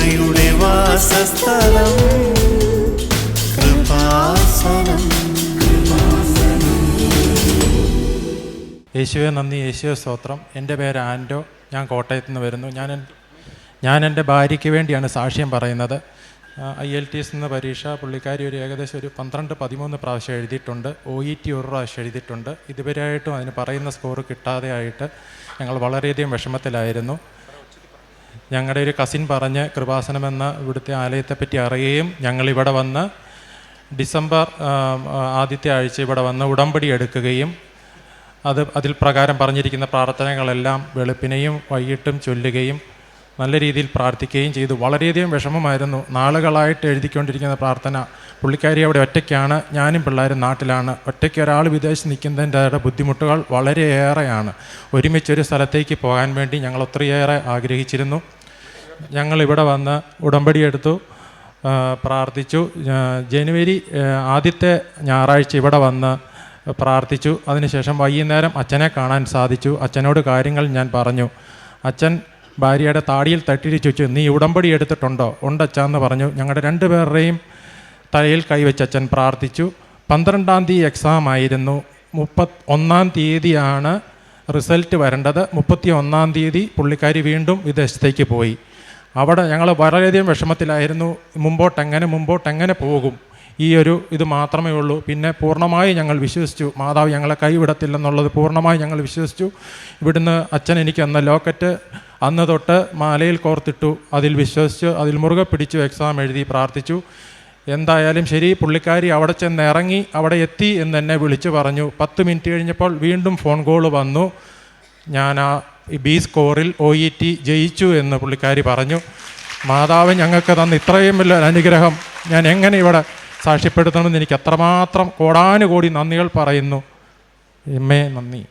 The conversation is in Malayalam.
കൃപയുടെ വാസസ്ഥലം കൃപാസനം. യേശുവെ നന്ദി. യേശുവെ സ്തോത്രം. എന്റെ പേര് ആന്റോ ഞാൻ കോട്ടയത്ത് നിന്ന് വരുന്നു. ഞാൻ ഞാൻ എന്റെ ഭാര്യയ്ക്ക് വേണ്ടിയാണ് സാക്ഷ്യം പറയുന്നത്. ഐ എൽ ടി എസ് എന്ന പരീക്ഷ പുള്ളിക്കാരി ഒരു ഏകദേശം ഒരു പന്ത്രണ്ട് പതിമൂന്ന് പ്രാവശ്യം എഴുതിയിട്ടുണ്ട്. ഒ ഇ ടി ഒരു പ്രാവശ്യം എഴുതിയിട്ടുണ്ട്. ഇതുവരെയായിട്ടും അതിന് പറയുന്ന സ്കോർ കിട്ടാതെയായിട്ട് ഞങ്ങൾ വളരെയധികം വിഷമത്തിലായിരുന്നു. ഞങ്ങളുടെ ഒരു കസിൻ പറഞ്ഞ് കൃപാസനം എന്ന ഇവിടുത്തെ ആലയത്തെപ്പറ്റി അറിയുകയും ഞങ്ങളിവിടെ വന്ന് ഡിസംബർ ആദ്യത്തെ ആഴ്ച ഇവിടെ വന്ന് ഉടമ്പടി എടുക്കുകയും അത് അതിൽ പ്രകാരം പറഞ്ഞിരിക്കുന്ന പ്രാർത്ഥനകളെല്ലാം വെളുപ്പിനെയും വൈകിട്ടും ചൊല്ലുകയും നല്ല രീതിയിൽ പ്രാർത്ഥിക്കുകയും ചെയ്തു. വളരെയധികം വിഷമമായിരുന്നു. നാളുകളായിട്ട് എഴുതിക്കൊണ്ടിരിക്കുന്ന പ്രാർത്ഥന. പുള്ളിക്കാരി അവിടെ ഒറ്റയ്ക്കാണ്. ഞാനും പിള്ളേരും നാട്ടിലാണ്. ഒറ്റയ്ക്ക് ഒരാൾ വിദേശത്ത് നിൽക്കുന്നതിന്റെ ബുദ്ധിമുട്ടുകൾ വളരെയേറെയാണ്. ഒരുമിച്ചൊരു സ്ഥലത്തേക്ക് പോകാൻ വേണ്ടി ഞങ്ങൾ ഒത്തിരിയേറെ ആഗ്രഹിച്ചിരുന്നു. ഞങ്ങൾ ഇവിടെ വന്ന് ഉടമ്പടി എടുത്തു പ്രാർത്ഥിച്ചു. ജനുവരി ആദ്യത്തെ ഞായറാഴ്ച ഇവിടെ വന്ന് പ്രാർത്ഥിച്ചു. അതിനുശേഷം വൈകുന്നേരം അച്ഛനെ കാണാൻ സാധിച്ചു. അച്ഛനോട് കാര്യങ്ങൾ ഞാൻ പറഞ്ഞു. അച്ഛൻ ഭാര്യയുടെ താടിയിൽ തട്ടിരിച്ചു ചോദിച്ചു നീ ഉടമ്പടി എടുത്തിട്ടുണ്ടോ? ഉണ്ടച്ചാന്ന് പറഞ്ഞു. ഞങ്ങളുടെ രണ്ടുപേരുടെയും തലയിൽ കൈവച്ച് അച്ഛൻ പ്രാർത്ഥിച്ചു. പന്ത്രണ്ടാം തീയതി എക്സാം ആയിരുന്നു. മുപ്പത് ഒന്നാം തീയതിയാണ് റിസൾട്ട് വരേണ്ടത്. മുപ്പത്തി ഒന്നാം തീയതി പുള്ളിക്കാരി വീണ്ടും വിദേശത്തേക്ക് പോയി. അവിടെ ഞങ്ങൾ വളരെയധികം വിഷമത്തിലായിരുന്നു. മുമ്പോട്ട് എങ്ങനെ മുമ്പോട്ട് എങ്ങനെ പോകും? ഈ ഒരു ഇത് മാത്രമേ ഉള്ളൂ. പിന്നെ പൂർണമായി ഞങ്ങൾ വിശ്വസിച്ചു. മാതാവ് ഞങ്ങളെ കൈവിടത്തില്ലെന്നുള്ളത് പൂർണമായി ഞങ്ങൾ വിശ്വസിച്ചു. ഇവിടുന്ന് അച്ഛൻ എനിക്ക് അന്ന് ലോക്കറ്റ് അന്ന് തൊട്ട് മാലയിൽ കോർത്തിട്ടു അതിൽ വിശ്വസിച്ച് അതിൽ മുറുകെ പിടിച്ചു എക്സാം എഴുതി പ്രാർത്ഥിച്ചു. എന്തായാലും ശരി പുള്ളിക്കാരി അവിടെ ചെന്ന് ഇറങ്ങി അവിടെ എത്തി എന്ന് എന്നെ വിളിച്ചു പറഞ്ഞു. പത്ത് മിനിറ്റ് കഴിഞ്ഞപ്പോൾ വീണ്ടും ഫോൺ കോൾ വന്നു. ഞാൻ ആ ബി സ്കോറിൽ ഒ ഇ ടി ജയിച്ചു എന്ന് പുള്ളിക്കാരി പറഞ്ഞു. മാതാവ് ഞങ്ങൾക്ക് തന്ന ഇത്രയും വലിയ അനുഗ്രഹം ഞാൻ എങ്ങനെ ഇവിടെ സാക്ഷ്യപ്പെടുത്തണമെന്ന് എനിക്ക് അത്രമാത്രം കോടാനുകോടി നന്ദികൾ പറയുന്നു. എമ്മേ നന്ദി.